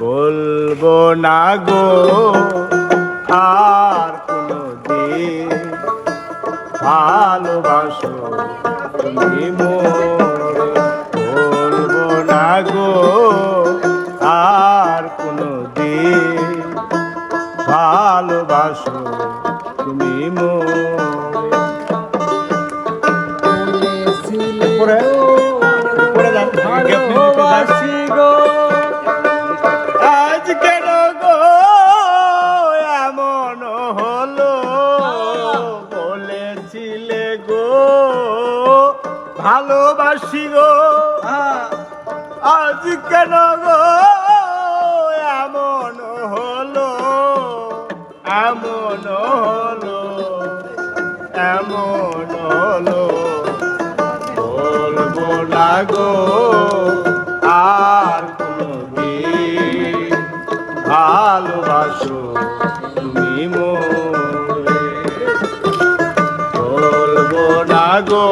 বলব না গো আর কোনো দিন ভালোবাসো তুমি বলব না গো আর কোনো দিন ভালোবাসো তুমি মোরে। পরে যান। ভালোবাসি গো। ভালোবাসি গো। আজ কেন গো? এমন হলো এমন হলো এমন হলো। বলব না গো, আর কোনদিন ভালোবাসো তুমি মোরে। বলব না গো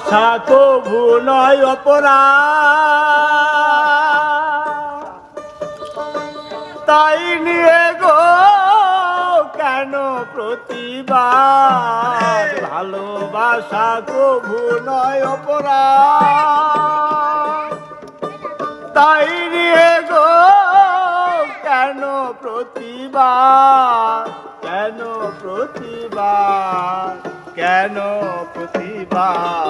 ভালোবাসা তবু নয় অপরা তাই নিয়ে গো কেন প্রতিবার ভালোবাসা তবু নয় অপরা তাই নিয়ে গো কেন প্রতিবার কেন প্রতিবার কেন প্রতিবার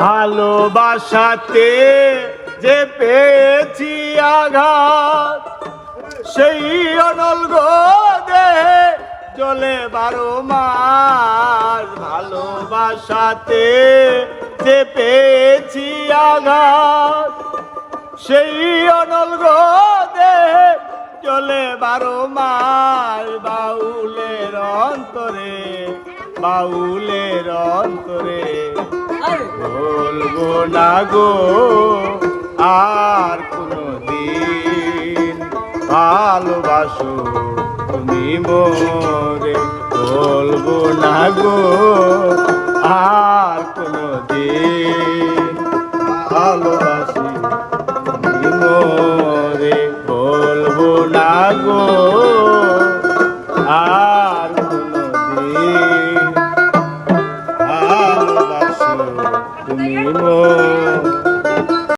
ভালোবাসাতে যে পেয়েছি আঘাত, সেই অনল দেহে চলে বারো মাস। ভালোবাসাতে যে পেয়েছি আঘাত, সেই অনল দেহে চলে বারো মাস। বাউলের অন্তরে বাউলের অন্তরে। বলব না গো আর কোনো দিন ভালোবাসো তুমি মোরে। বলব না গো